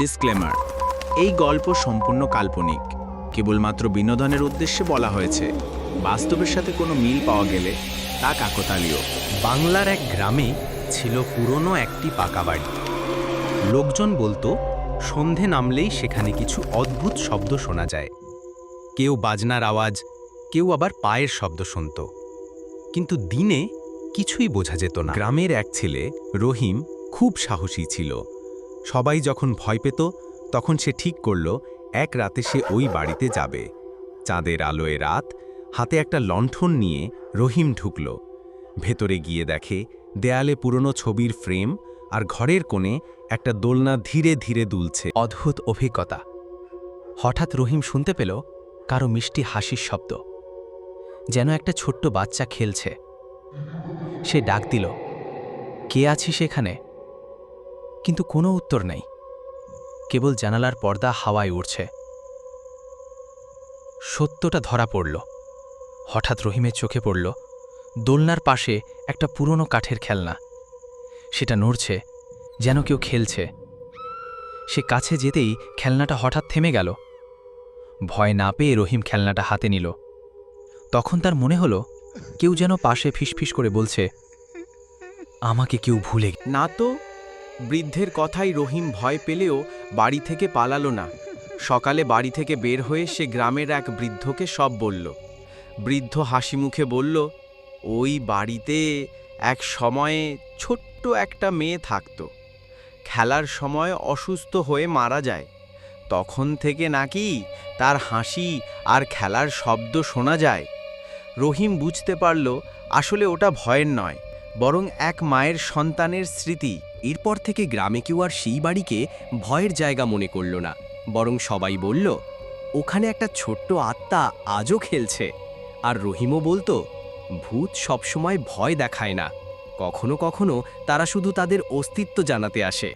Disclaimer এই গল্প সম্পূর্ণ কাল্পনিক। কেবলমাত্র বিনোদনের উদ্দেশ্যে বলা হয়েছে, বাস্তবের সাথে কোনো মিল পাওয়া গেলে তা কাকতালীয়। বাংলার এক গ্রামে ছিল পুরনো একটি পাকা বাড়ি। লোকজন বলতো, সন্ধে নামলেই সেখানে কিছু অদ্ভুত শব্দ শোনা যায়। কেউ বাজনার আওয়াজ, কেউ আবার পায়ের শব্দ শুনত। কিন্তু দিনে কিছুই বোঝা যেত না। গ্রামের এক ছেলে, রহিম, খুব সাহসী ছিল। সবাই যখন ভয় পেত, তখন সে ঠিক করল, এক রাতে সে ওই বাড়িতে যাবে। চাঁদের আলোয় রাত, হাতে একটা লণ্ঠন নিয়ে রহিম ঢুকল। ভেতরে গিয়ে দেখে দেয়ালে পুরনো ছবির ফ্রেম আর ঘরের কোণে একটা দোলনা ধীরে ধীরে দুলছে। অদ্ভুত অভিজ্ঞতা। হঠাৎ রহিম শুনতে পেল কারও মিষ্টি হাসির শব্দ। যেন একটা ছোট্ট বাচ্চা খেলছে। সে ডাক দিল, কে আছি সেখানে কিন্তু কোনো উত্তর নেই। কেবল জানালার পর্দা হাওয়ায় উড়ছে। সত্যটা ধরা পড়ল। হঠাৎ রহিমের চোখে পড়ল, দোলনার পাশে একটা পুরনো কাঠের খেলনা। সেটা নড়ছে, যেন কেউ খেলছে। সে কাছে যেতেই খেলনাটা হঠাৎ থেমে গেল। ভয় না পেয়ে রহিম খেলনাটা হাতে নিল। তখন তার মনে হলো, কেউ যেন পাশে ফিসফিস করে বলছে, আমাকে কেউ ভুলে না তো বৃদ্ধের কথাই রহিম ভয় পেলেও বাড়ি থেকে পালালো না। সকালে বাড়ি থেকে বের হয়ে সে গ্রামের এক বৃদ্ধকে সব বলল। বৃদ্ধ হাসি মুখে বলল, ওই বাড়িতে এক সময়ে ছোট্ট একটা মেয়ে থাকতো। খেলার সময় অসুস্থ হয়ে মারা যায়। তখন থেকে নাকি তার হাসি আর খেলার শব্দ শোনা যায়। রহিম বুঝতে পারল, আসলে ওটা ভয়ের নয়, বরং এক মায়ের সন্তানের স্মৃতি। এরপর থেকে গ্রামে কেউ আর সেই বাড়িকে ভয়ের জায়গা মনে করল না, বরং সবাই বলল, ওখানে একটা ছোট্ট আত্মা আজও খেলছে। আর রহিমও বলতো, ভূত সবসময় ভয় দেখায় না। কখনো কখনো তারা শুধু তাদের অস্তিত্ব জানাতে আসে।